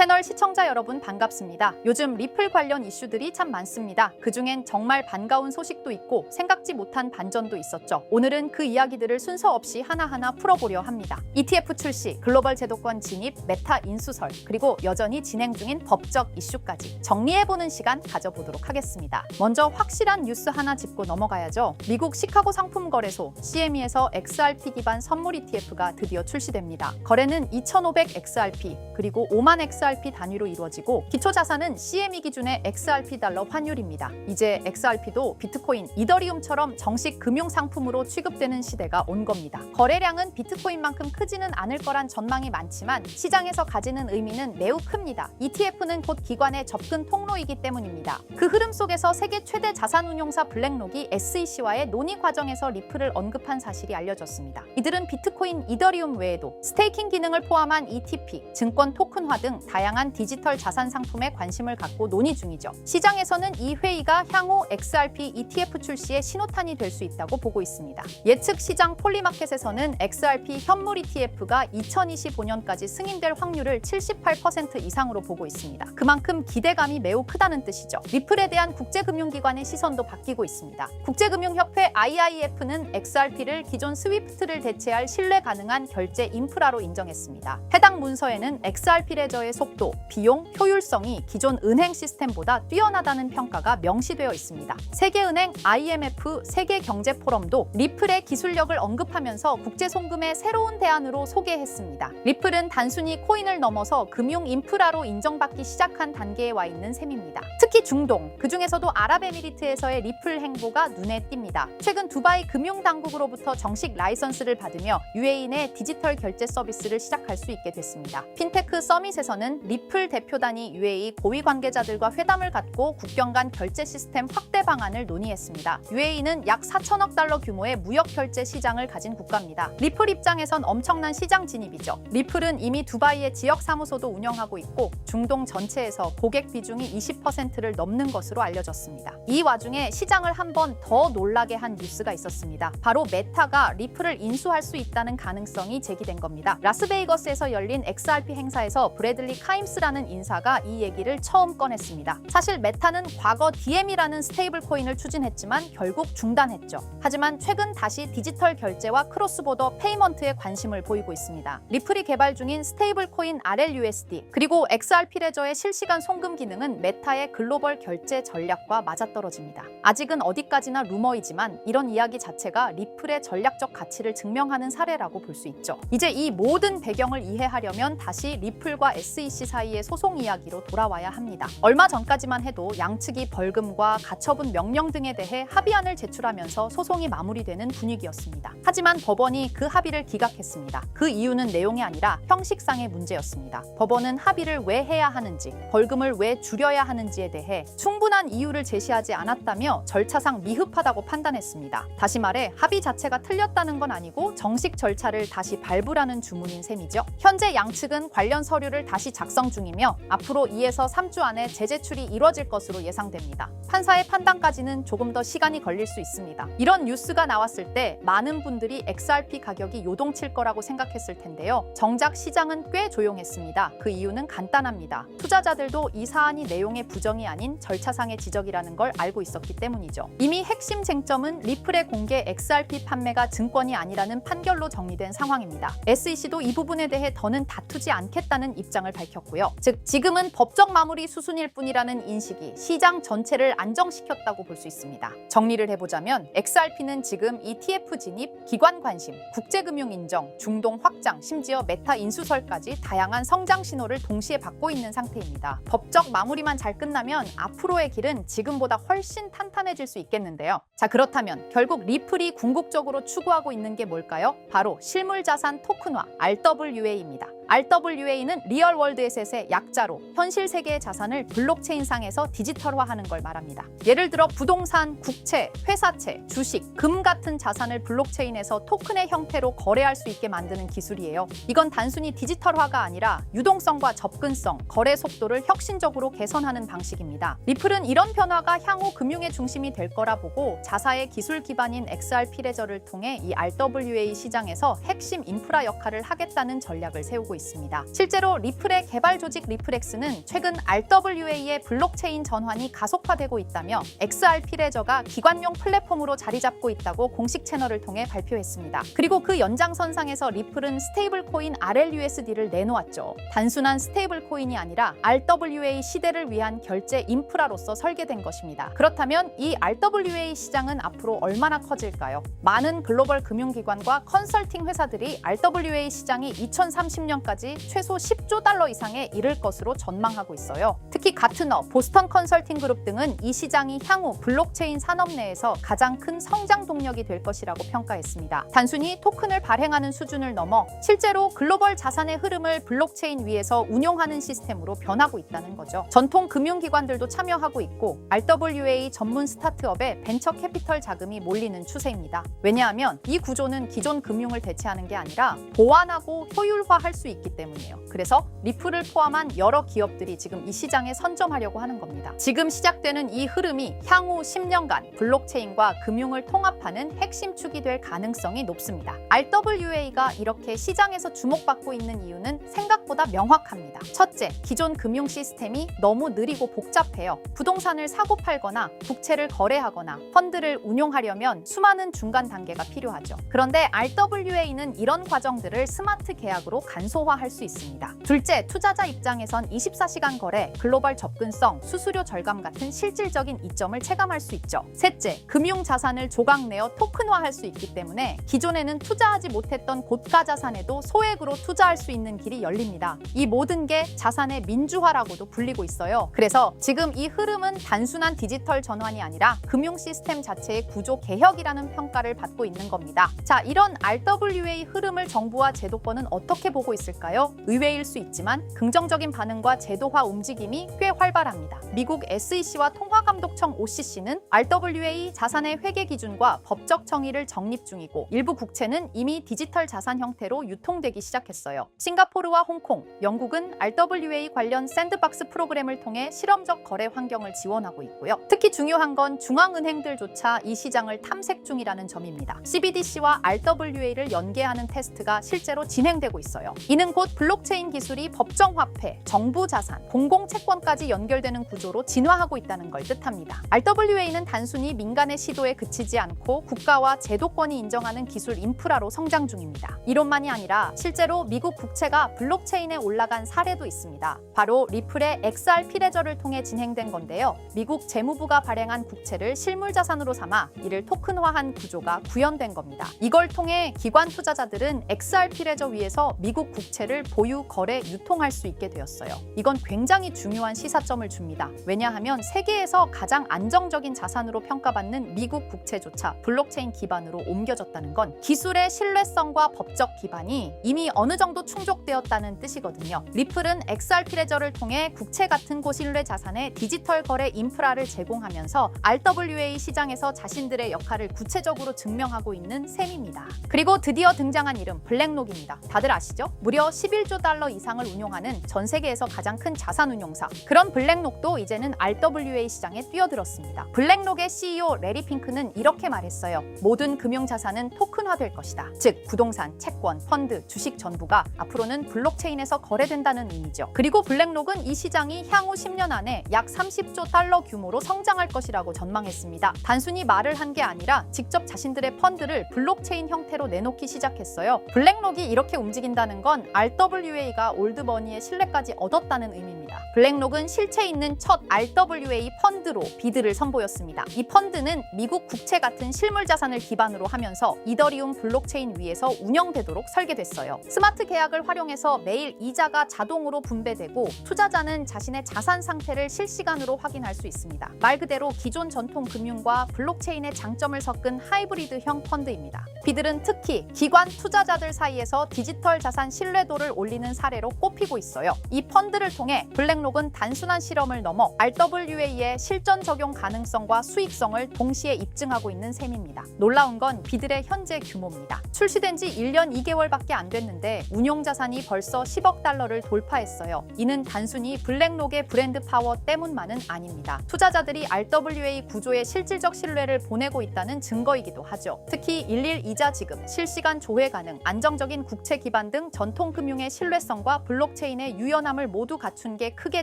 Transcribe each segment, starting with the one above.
채널 시청자 여러분 반갑습니다. 요즘 리플 관련 이슈들이 참 많습니다. 그중엔 정말 반가운 소식도 있고 생각지 못한 반전도 있었죠. 오늘은 그 이야기들을 순서 없이 하나하나 풀어보려 합니다. ETF 출시, 글로벌 제도권 진입, 메타 인수설, 그리고 여전히 진행 중인 법적 이슈까지 정리해보는 시간 가져보도록 하겠습니다. 먼저 확실한 뉴스 하나 짚고 넘어가야죠. 미국 시카고 상품거래소 CME에서 XRP 기반 선물 ETF가 드디어 출시됩니다. 거래는 2,500 XRP 그리고 5만 XRP 단위로 이루어지고 기초 자산은 CME 기준의 XRP 달러 환율입니다. 이제 XRP도 비트코인, 이더리움처럼 정식 금융 상품으로 취급되는 시대가 온 겁니다. 거래량은 비트코인만큼 크지는 않을 거란 전망이 많지만 시장에서 가지는 의미는 매우 큽니다. ETF는 곧 기관의 접근 통로이기 때문입니다. 그 흐름 속에서 세계 최대 자산운용사 블랙록이 SEC와의 논의 과정에서 리플을 언급한 사실이 알려졌습니다. 이들은 비트코인, 이더리움 외에도 스테이킹 기능을 포함한 ETP, 증권 토큰화 등 다양한 디지털 자산 상품에 관심을 갖고 논의 중이죠. 시장에서는 이 회의가 향후 XRP ETF 출시의 신호탄이 될 수 있다고 보고 있습니다. 예측 시장 폴리마켓에서는 XRP 현물 ETF가 2025년까지 승인될 확률을 78% 이상으로 보고 있습니다. 그만큼 기대감이 매우 크다는 뜻이죠. 리플에 대한 국제금융기관의 시선도 바뀌고 있습니다. 국제금융협회 IIF는 XRP를 기존 스위프트를 대체할 신뢰 가능한 결제 인프라로 인정했습니다. 해당 문서에는 XRP 레저의 속도, 비용, 효율성이 기존 은행 시스템보다 뛰어나다는 평가가 명시되어 있습니다. 세계은행, IMF, 세계경제포럼도 리플의 기술력을 언급하면서 국제 송금의 새로운 대안으로 소개했습니다. 리플은 단순히 코인을 넘어서 금융 인프라로 인정받기 시작한 단계에 와 있는 셈입니다. 특히 중동, 그 중에서도 아랍에미리트에서의 리플 행보가 눈에 띕니다. 최근 두바이 금융당국으로부터 정식 라이선스를 받으며 UAE 내 디지털 결제 서비스를 시작할 수 있게 됐습니다. 핀테크 서밋에서는 리플 대표단이 UAE 고위 관계자들과 회담을 갖고 국경 간 결제 시스템 확대 방안을 논의했습니다. UAE는 약 4천억 달러 규모의 무역 결제 시장을 가진 국가입니다. 리플 입장에선 엄청난 시장 진입이죠. 리플은 이미 두바이의 지역 사무소도 운영하고 있고 중동 전체에서 고객 비중이 20%를 넘는 것으로 알려졌습니다. 이 와중에 시장을 한 번 더 놀라게 한 뉴스가 있었습니다. 바로 메타가 리플을 인수할 수 있다는 가능성이 제기된 겁니다. 라스베이거스에서 열린 XRP 행사에서 브래들리 카임스라는 인사가 이 얘기를 처음 꺼냈습니다. 사실 메타는 과거 DM이라는 스테이블 코인을 추진했지만 결국 중단했죠. 하지만 최근 다시 디지털 결제와 크로스보더 페이먼트에 관심을 보이고 있습니다. 리플이 개발 중인 스테이블 코인 RLUSD 그리고 XRP 레저의 실시간 송금 기능은 메타의 글로벌 결제 전략과 맞아떨어집니다. 아직은 어디까지나 루머이지만 이런 이야기 자체가 리플의 전략적 가치를 증명하는 사례라고 볼 수 있죠. 이제 이 모든 배경을 이해하려면 다시 리플과 SEC 사이의 소송 이야기로 돌아와야 합니다. 얼마 전까지만 해도 양측이 벌금과 가처분 명령 등에 대해 합의안을 제출하면서 소송이 마무리되는 분위기였습니다. 하지만 법원이 그 합의를 기각했습니다. 그 이유는 내용이 아니라 형식상의 문제였습니다. 법원은 합의를 왜 해야 하는지, 벌금을 왜 줄여야 하는지에 대해 충분한 이유를 제시하지 않았다며 절차상 미흡하다고 판단했습니다. 다시 말해 합의 자체가 틀렸다는 건 아니고 정식 절차를 다시 발부라는 주문인 셈이죠. 현재 양측은 관련 서류를 다시 작성 중이며 앞으로 2에서 3주 안에 재제출이 이뤄질 것으로 예상됩니다. 판사의 판단까지는 조금 더 시간이 걸릴 수 있습니다. 이런 뉴스가 나왔을 때 많은 분들이 XRP 가격이 요동칠 거라고 생각했을 텐데요. 정작 시장은 꽤 조용했습니다. 그 이유는 간단합니다. 투자자들도 이 사안이 내용의 부정이 아닌 절차상의 지적이라는 걸 알고 있었기 때문이죠. 이미 핵심 쟁점은 리플의 공개 XRP 판매가 증권이 아니라는 판결로 정리된 상황입니다. SEC도 이 부분에 대해 더는 다투지 않겠다는 입장을 밝혔 고요. 즉 지금은 법적 마무리 수순일 뿐이라는 인식이 시장 전체를 안정시켰다고 볼 수 있습니다. 정리를 해보자면 XRP는 지금 ETF 진입, 기관 관심, 국제금융 인정, 중동 확장, 심지어 메타 인수설까지 다양한 성장 신호를 동시에 받고 있는 상태입니다. 법적 마무리만 잘 끝나면 앞으로의 길은 지금보다 훨씬 탄탄해질 수 있겠는데요. 자 그렇다면 결국 리플이 궁극적으로 추구하고 있는 게 뭘까요? 바로 실물 자산 토큰화 RWA입니다. RWA는 리얼 월드 에셋의 약자로 현실 세계의 자산을 블록체인상에서 디지털화하는 걸 말합니다. 예를 들어 부동산, 국채, 회사채, 주식, 금 같은 자산을 블록체인에서 토큰의 형태로 거래할 수 있게 만드는 기술이에요. 이건 단순히 디지털화가 아니라 유동성과 접근성, 거래 속도를 혁신적으로 개선하는 방식입니다. 리플은 이런 변화가 향후 금융의 중심이 될 거라 보고 자사의 기술 기반인 XRP 레저를 통해 이 RWA 시장에서 핵심 인프라 역할을 하겠다는 전략을 세우고 있습니다. 있습니다. 실제로 리플의 개발 조직 리플엑스는 최근 RWA의 블록체인 전환이 가속화되고 있다며 XRP 레저가 기관용 플랫폼으로 자리 잡고 있다고 공식 채널을 통해 발표했습니다. 그리고 그 연장선상에서 리플은 스테이블 코인 RLUSD를 내놓았죠. 단순한 스테이블 코인이 아니라 RWA 시대를 위한 결제 인프라로서 설계된 것입니다. 그렇다면 이 RWA 시장은 앞으로 얼마나 커질까요? 많은 글로벌 금융기관과 컨설팅 회사들이 RWA 시장이 2030년까지 최소 10조 달러 이상에 이를 것으로 전망하고 있어요. 특히 가트너, 보스턴 컨설팅 그룹 등은 이 시장이 향후 블록체인 산업 내에서 가장 큰 성장 동력이 될 것이라고 평가했습니다. 단순히 토큰을 발행하는 수준을 넘어 실제로 글로벌 자산의 흐름을 블록체인 위에서 운용하는 시스템으로 변하고 있다는 거죠. 전통 금융기관들도 참여하고 있고 RWA 전문 스타트업에 벤처 캐피털 자금이 몰리는 추세입니다. 왜냐하면 이 구조는 기존 금융을 대체하는 게 아니라 보완하고 효율화할 수 있기 때문이에요. 그래서 리플을 포함한 여러 기업들이 지금 이 시장에 선점하려고 하는 겁니다. 지금 시작되는 이 흐름이 향후 10년간 블록체인과 금융을 통합하는 핵심 축이 될 가능성이 높습니다. RWA가 이렇게 시장에서 주목받고 있는 이유는 생각보다 명확합니다. 첫째, 기존 금융 시스템이 너무 느리고 복잡해요. 부동산을 사고 팔거나 국채를 거래하거나 펀드를 운용하려면 수많은 중간 단계가 필요하죠. 그런데 RWA는 이런 과정들을 스마트 계약으로 간소화 할 수 있습니다. 둘째, 투자자 입장에선 24시간 거래, 글로벌 접근성, 수수료 절감 같은 실질적인 이점을 체감할 수 있죠. 셋째, 금융 자산을 조각 내어 토큰화할 수 있기 때문에 기존에는 투자하지 못했던 고가 자산에도 소액으로 투자할 수 있는 길이 열립니다. 이 모든 게 자산의 민주화라고도 불리고 있어요. 그래서 지금 이 흐름은 단순한 디지털 전환이 아니라 금융 시스템 자체의 구조 개혁이라는 평가를 받고 있는 겁니다. 자, 이런 RWA 흐름을 정부와 제도권은 어떻게 보고 있을까요? 의외일 수 있지만 긍정적인 반응과 제도화 움직임이 꽤 활발합니다. 미국 SEC와 통화감독청 OCC는 RWA 자산의 회계 기준과 법적 정의를 정립 중이고 일부 국채는 이미 디지털 자산 형태로 유통되기 시작했어요. 싱가포르와 홍콩, 영국은 RWA 관련 샌드박스 프로그램을 통해 실험적 거래 환경을 지원하고 있고요. 특히 중요한 건 중앙은행들조차 이 시장을 탐색 중이라는 점입니다. CBDC와 RWA를 연계하는 테스트가 실제로 진행되고 있어요. 이는 곧 블록체인 기술이 법정 화폐, 정부 자산, 공공 채권까지 연결되는 구조로 진화하고 있다는 걸 뜻합니다. RWA는 단순히 민간의 시도에 그치지 않고 국가와 제도권이 인정하는 기술 인프라로 성장 중입니다. 이론만이 아니라 실제로 미국 국채가 블록체인에 올라간 사례도 있습니다. 바로 리플의 XRP 레저를 통해 진행된 건데요. 미국 재무부가 발행한 국채를 실물 자산으로 삼아 이를 토큰화한 구조가 구현된 겁니다. 이걸 통해 기관 투자자들은 XRP 레저 위에서 미국 국채 를 보유, 거래, 유통할 수 있게 되었어요. 이건 굉장히 중요한 시사점을 줍니다. 왜냐하면 세계에서 가장 안정적인 자산으로 평가받는 미국 국채조차 블록체인 기반으로 옮겨졌다는 건 기술의 신뢰성과 법적 기반이 이미 어느 정도 충족되었다는 뜻이거든요. 리플은 XRP 레저를 통해 국채 같은 고신뢰 자산의 디지털 거래 인프라를 제공하면서 RWA 시장에서 자신들의 역할을 구체적으로 증명하고 있는 셈입니다. 그리고 드디어 등장한 이름 블랙록입니다. 다들 아시죠? 무려 11조 달러 이상을 운용하는 전 세계에서 가장 큰 자산 운용사. 그런 블랙록도 이제는 RWA 시장에 뛰어들었습니다. 블랙록의 CEO 레리 핑크는 이렇게 말했어요. 모든 금융 자산은 토큰화될 것이다. 즉 부동산, 채권, 펀드, 주식 전부가 앞으로는 블록체인에서 거래된다는 의미죠. 그리고 블랙록은 이 시장이 향후 10년 안에 약 30조 달러 규모로 성장할 것이라고 전망했습니다. 단순히 말을 한 게 아니라 직접 자신들의 펀드를 블록체인 형태로 내놓기 시작했어요. 블랙록이 이렇게 움직인다는 건 RWA가 올드머니의 신뢰까지 얻었다는 의미입니다. 블랙록은 실체 있는 첫 RWA 펀드로 비드를 선보였습니다. 이 펀드는 미국 국채 같은 실물 자산을 기반으로 하면서 이더리움 블록체인 위에서 운영되도록 설계됐어요. 스마트 계약을 활용해서 매일 이자가 자동으로 분배되고 투자자는 자신의 자산 상태를 실시간으로 확인할 수 있습니다. 말 그대로 기존 전통 금융과 블록체인의 장점을 섞은 하이브리드형 펀드입니다. 비들은 특히 기관 투자자들 사이에서 디지털 자산 신뢰 도를 올리는 사례로 꼽히고 있어요. 이 펀드를 통해 블랙록은 단순한 실험을 넘어 RWA의 실전 적용 가능성과 수익성을 동시에 입증하고 있는 셈입니다. 놀라운 건 비들의 현재 규모입니다. 출시된 지 1년 2개월밖에 안 됐는데 운용 자산이 벌써 10억 달러를 돌파했어요. 이는 단순히 블랙록의 브랜드 파워 때문만은 아닙니다. 투자자들이 RWA 구조의 실질적 신뢰를 보내고 있다는 증거이기도 하죠. 특히 일일 이자 지급, 실시간 조회 가능, 안정적인 국채 기반 등 전통 금융의 신뢰성과 블록체인의 유연함을 모두 갖춘 게 크게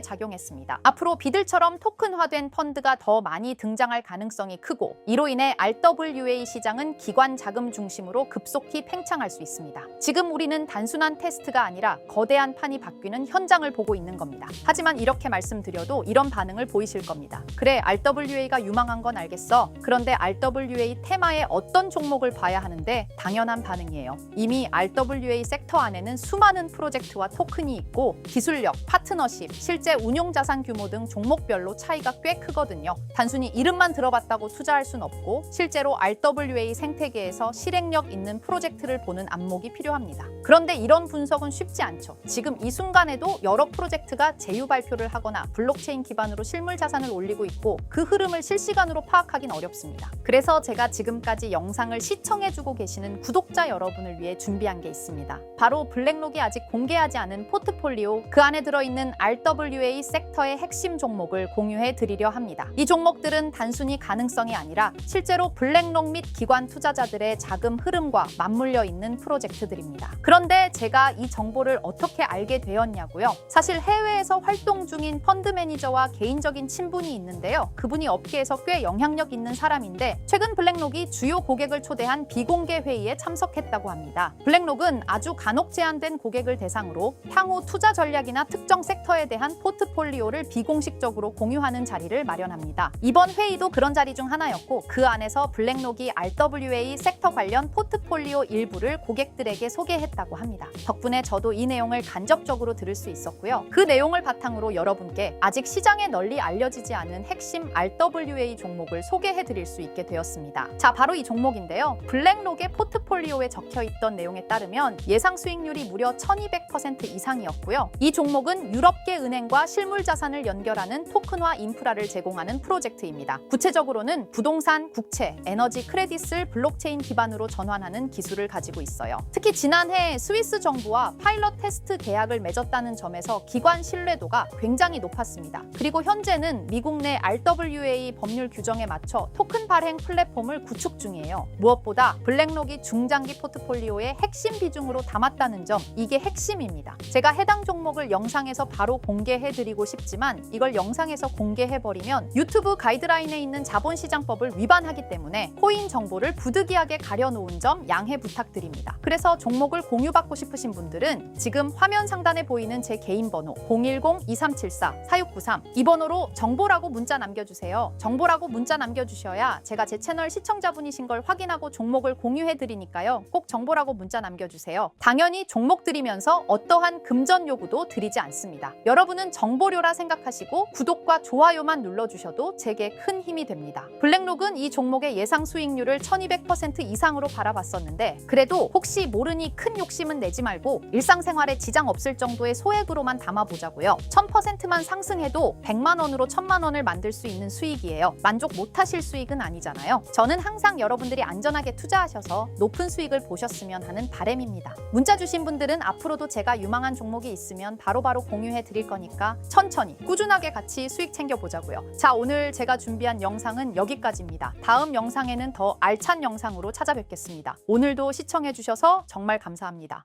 작용했습니다. 앞으로 비들처럼 토큰화된 펀드가 더 많이 등장할 가능성이 크고 이로 인해 RWA 시장은 기관 자금 중심으로 급속히 팽창할 수 있습니다. 지금 우리는 단순한 테스트가 아니라 거대한 판이 바뀌는 현장을 보고 있는 겁니다. 하지만 이렇게 말씀드려도 이런 반응을 보이실 겁니다. 그래, RWA가 유망한 건 알겠어. 그런데 RWA 테마의 어떤 종목을 봐야 하는데 당연한 반응이에요. 이미 RWA 섹터 안에는 수 많은 프로젝트와 토큰이 있고 기술력, 파트너십, 실제 운용 자산 규모 등 종목별로 차이가 꽤 크거든요. 단순히 이름만 들어봤다고 투자할 순 없고 실제로 RWA 생태계에서 실행력 있는 프로젝트를 보는 안목이 필요합니다. 그런데 이런 분석은 쉽지 않죠. 지금 이 순간에도 여러 프로젝트가 제휴 발표를 하거나 블록체인 기반으로 실물 자산을 올리고 있고 그 흐름을 실시간으로 파악하긴 어렵습니다. 그래서 제가 지금까지 영상을 시청해주고 계시는 구독자 여러분을 위해 준비한 게 있습니다. 바로 블랙 록이 아직 공개하지 않은 포트폴리오 그 안에 들어있는 RWA 섹터의 핵심 종목을 공유해 드리려 합니다. 이 종목들은 단순히 가능성이 아니라 실제로 블랙록 및 기관 투자자들의 자금 흐름과 맞물려 있는 프로젝트들입니다. 그런데 제가 이 정보를 어떻게 알게 되었냐고요? 사실 해외에서 활동 중인 펀드 매니저와 개인적인 친분이 있는데요. 그분이 업계에서 꽤 영향력 있는 사람인데 최근 블랙록이 주요 고객을 초대한 비공개 회의에 참석했다고 합니다. 블랙록은 아주 간혹 제한된 고객을 대상으로 향후 투자 전략이나 특정 섹터에 대한 포트폴리오를 비공식적으로 공유하는 자리를 마련합니다. 이번 회의도 그런 자리 중 하나였고 그 안에서 블랙록이 RWA 섹터 관련 포트폴리오 일부를 고객들에게 소개했다고 합니다. 덕분에 저도 이 내용을 간접적으로 들을 수 있었고요. 그 내용을 바탕으로 여러분께 아직 시장에 널리 알려지지 않은 핵심 RWA 종목을 소개해 드릴 수 있게 되었습니다. 자, 바로 이 종목인데요. 블랙록의 포트폴리오에 적혀 있던 내용에 따르면 예상 수익률이 무려 1200% 이상이었고요. 이 종목은 유럽계 은행과 실물 자산을 연결하는 토큰화 인프라를 제공하는 프로젝트입니다. 구체적으로는 부동산, 국채, 에너지 크레딧을 블록체인 기반으로 전환하는 기술을 가지고 있어요. 특히 지난해 스위스 정부와 파일럿 테스트 계약을 맺었다는 점에서 기관 신뢰도가 굉장히 높았습니다. 그리고 현재는 미국 내 RWA 법률 규정에 맞춰 토큰 발행 플랫폼을 구축 중이에요. 무엇보다 블랙록이 중장기 포트폴리오의 핵심 비중으로 담았다는 점, 이게 핵심입니다. 제가 해당 종목을 영상에서 바로 공개해드리고 싶지만 이걸 영상에서 공개해버리면 유튜브 가이드라인에 있는 자본시장법을 위반하기 때문에 코인 정보를 부득이하게 가려놓은 점 양해 부탁드립니다. 그래서 종목을 공유받고 싶으신 분들은 지금 화면 상단에 보이는 제 개인 번호 010-2374-4693 이 번호로 정보라고 문자 남겨주세요. 정보라고 문자 남겨주셔야 제가 제 채널 시청자분이신 걸 확인하고 종목을 공유해드리니까요. 꼭 정보라고 문자 남겨주세요. 당연히 종목 드리면서 어떠한 금전 요구도 드리지 않습니다. 여러분은 정보료라 생각하시고 구독과 좋아요만 눌러주셔도 제게 큰 힘이 됩니다. 블랙록은 이 종목의 예상 수익률을 1200% 이상으로 바라봤었는데 그래도 혹시 모르니 큰 욕심은 내지 말고 일상생활에 지장 없을 정도의 소액으로만 담아보자고요. 1000%만 상승해도 100만 원으로 1000만 원을 만들 수 있는 수익이에요. 만족 못하실 수익은 아니잖아요. 저는 항상 여러분들이 안전하게 투자하셔서 높은 수익을 보셨으면 하는 바램입니다. 문자 주신 분들은 앞으로도 제가 유망한 종목이 있으면 바로 바로 공유해 드릴 거니까 천천히 꾸준하게 같이 수익 챙겨 보자고요. 자, 오늘 제가 준비한 영상은 여기까지입니다. 다음 영상에는 더 알찬 영상으로 찾아뵙겠습니다. 오늘도 시청해 주셔서 정말 감사합니다.